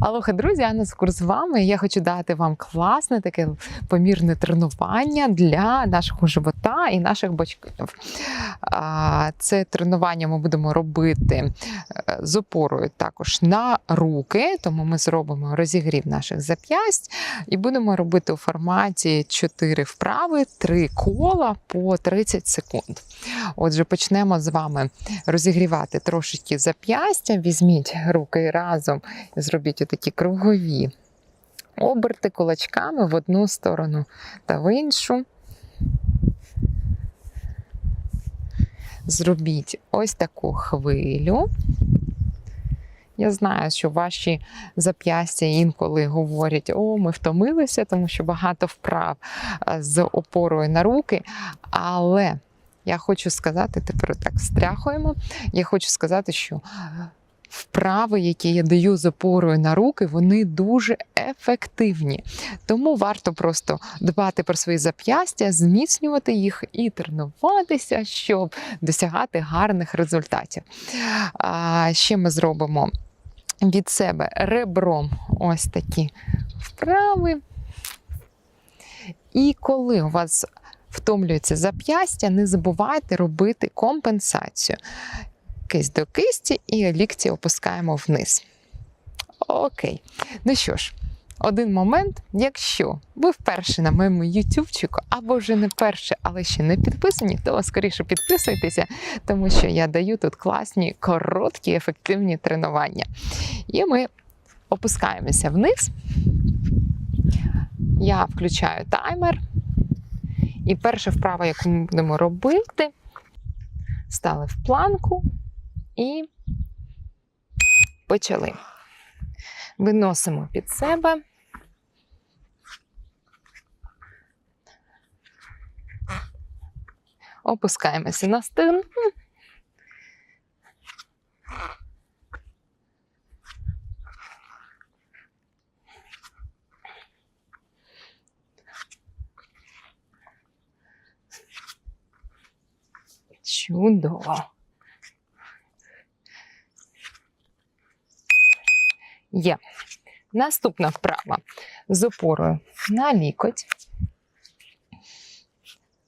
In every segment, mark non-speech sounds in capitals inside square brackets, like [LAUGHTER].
Алоха, друзі, Анна Скур з вами. Я хочу дати вам класне таке помірне тренування для нашого живота і наших бочків. Це тренування ми будемо робити е, з опорою також на руки, тому ми зробимо розігрів наших зап'ясть і будемо робити у форматі 4 вправи, 3 кола по 30 секунд. Отже, почнемо з вами розігрівати трошечки зап'ястя. Візьміть руки разом і зробіть отакі кругові оберти кулачками в одну сторону та в іншу. Зробіть ось таку хвилю. Я знаю, що ваші зап'ястя інколи говорять: о, ми втомилися, тому що багато вправ з опорою на руки. Але я хочу сказати, тепер так стряхуємо. Я хочу сказати, що вправи, які я даю з опорою на руки, вони дуже ефективні. Тому варто просто дбати про свої зап'ястя, зміцнювати їх і тренуватися, щоб досягати гарних результатів. А ще ми зробимо від себе ребром ось такі вправи. І коли у вас втомлюється зап'ястя, не забувайте робити компенсацію. Кисть до кисті і лікті опускаємо вниз. Окей. Ну що ж, один момент, якщо ви вперше на моєму ютубчику, або вже не перше, але ще не підписані, то скоріше підписуйтеся, тому що я даю тут класні, короткі, ефективні тренування. І ми опускаємося вниз. Я включаю таймер. І перша вправа, яку ми будемо робити, стали в планку і почали. Виносимо під себе. Опускаємося на стин. Чудово. Є. Наступна вправа з опорою на лікоть.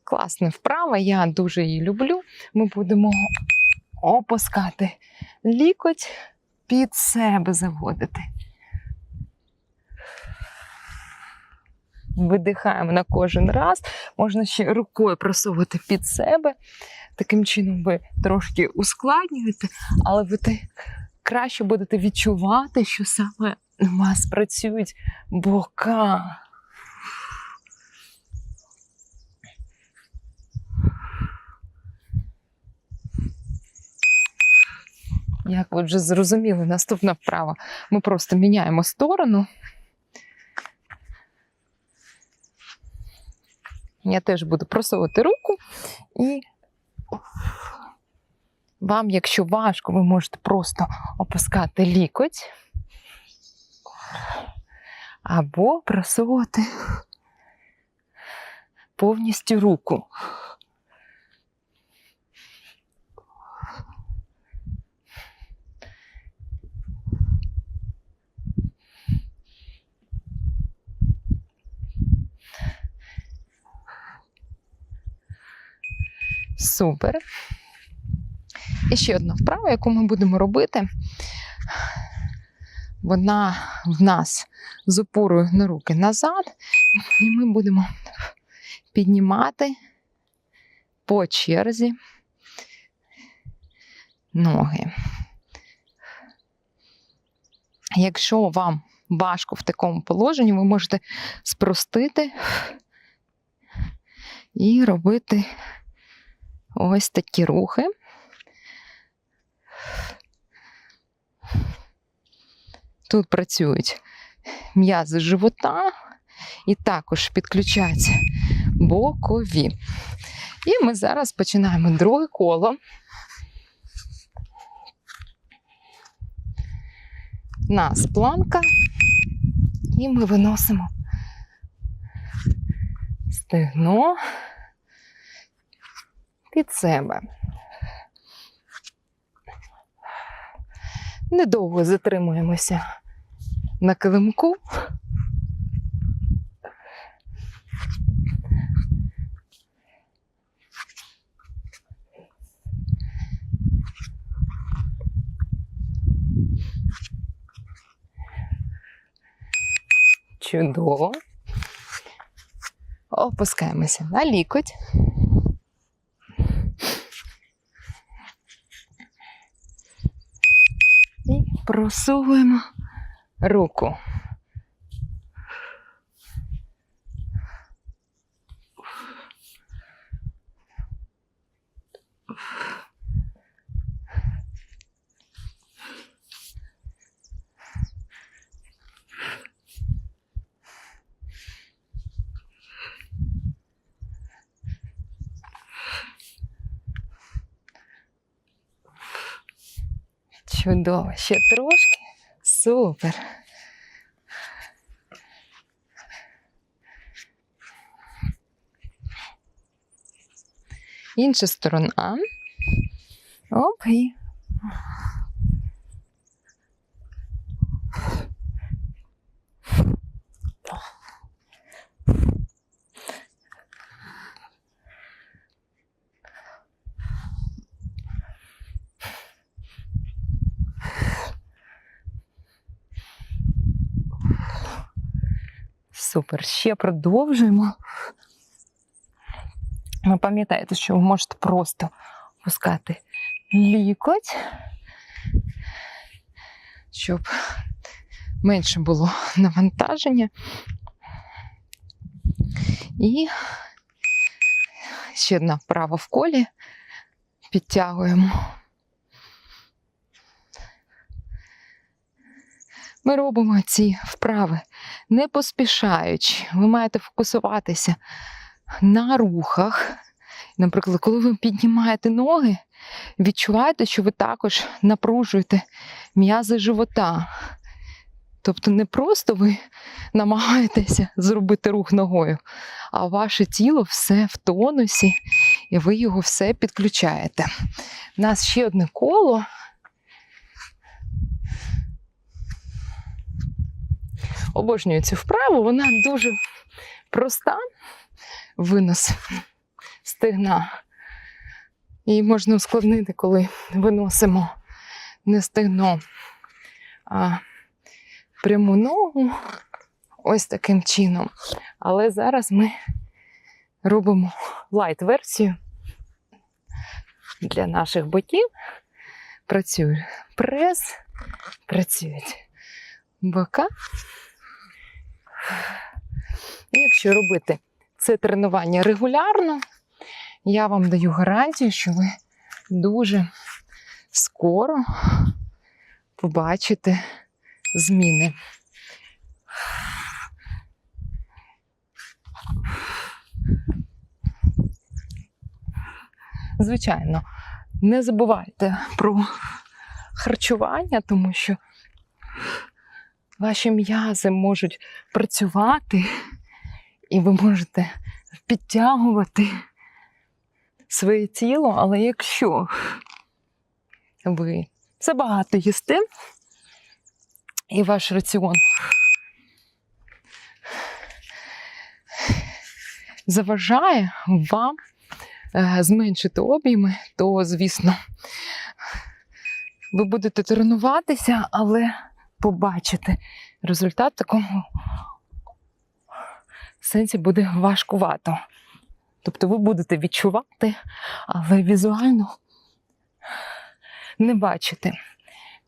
Класна вправа, я дуже її люблю. Ми будемо опускати лікоть під себе заводити. Видихаємо на кожен раз. Можна ще рукою просовувати під себе. Таким чином ви трошки ускладнюєте, але ви те краще будете відчувати, що саме у вас працюють бока. Як ви вже зрозуміли, наступна вправа. Ми просто міняємо сторону. Я теж буду просовувати руку і вам, якщо важко, ви можете просто опускати лікоть або просовувати повністю руку. Супер. І ще одна вправа, яку ми будемо робити. Вона в нас з опорою на руки назад, і ми будемо піднімати по черзі ноги. Якщо вам важко в такому положенні, ви можете спростити і робити ось такі рухи. Тут працюють м'язи живота і також підключаються бокові. І ми зараз починаємо друге коло. Нас планка, і ми виносимо стегно під себе. Недовго затримуємося на килимку. Чудово. Опускаємося на лікоть. Просовуємо руку. Чудово, ще трошки. Супер. Інша сторона. Оп, і Супер. Ще продовжуємо. Ви пам'ятаєте, що ви можете просто пускати лікоть, щоб менше було навантаження. І ще одна вправа в колі. Підтягуємо. Ми робимо ці вправи не поспішаючи. Ви маєте фокусуватися на рухах. Наприклад, коли ви піднімаєте ноги, відчуваєте, що ви також напружуєте м'язи живота. Тобто не просто ви намагаєтеся зробити рух ногою, а ваше тіло все в тонусі, і ви його все підключаєте. У нас ще одне коло. Обожнюю цю вправу, вона дуже проста. Винос стегна. Її можна ускладнити, коли виносимо не стегно, а пряму ногу ось таким чином. Але зараз ми робимо лайт-версію для наших ботів. Працює прес, працюють бока. І якщо робити це тренування регулярно, я вам даю гарантію, що ви дуже скоро побачите зміни. Звичайно, не забувайте про харчування, тому що ваші м'язи можуть працювати, і ви можете підтягувати своє тіло, але якщо ви забагато їсте, і ваш раціон заважає вам е, зменшити обійми, то, звісно, ви будете тренуватися, але побачите результат в такому сенсі буде важкувато. Тобто ви будете відчувати, але візуально не бачите.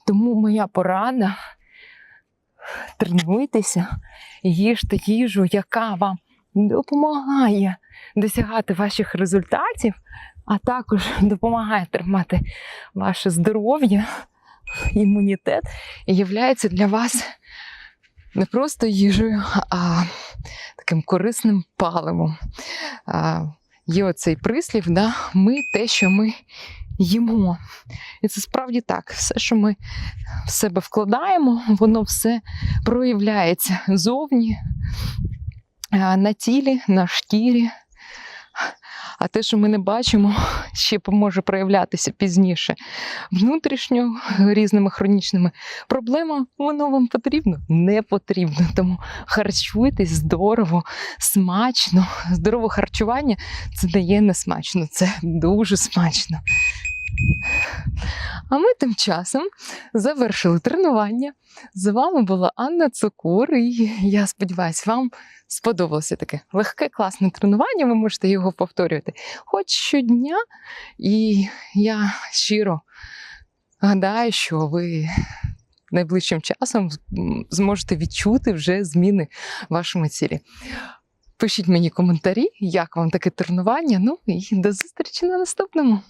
Тому моя порада тренуйтеся, їжте їжу, яка вам допомагає досягати ваших результатів, а також допомагає тримати ваше здоров'я, імунітет являється для вас не просто їжею, а таким корисним паливом. А, Є оцей прислів, да? ми те, що ми їмо. І це справді так. Все, що ми в себе вкладаємо, воно все проявляється зовні, на тілі, на шкірі. А те, що ми не бачимо, [LAUGHS] ще може проявлятися пізніше. Внутрішньо різними хронічними проблемами, воно вам потрібно? Не потрібно. Тому харчуйтесь здорово, смачно. Здорове харчування це не є несмачно, це дуже смачно. А ми тим часом завершили тренування. З вами була Анна Цукур, і я сподіваюся, вам сподобалося таке легке, класне тренування. Ви можете його повторювати хоч щодня. І я щиро гадаю, що ви найближчим часом зможете відчути вже зміни в вашому тілі. Пишіть мені коментарі, як вам таке тренування. Ну і до зустрічі на наступному.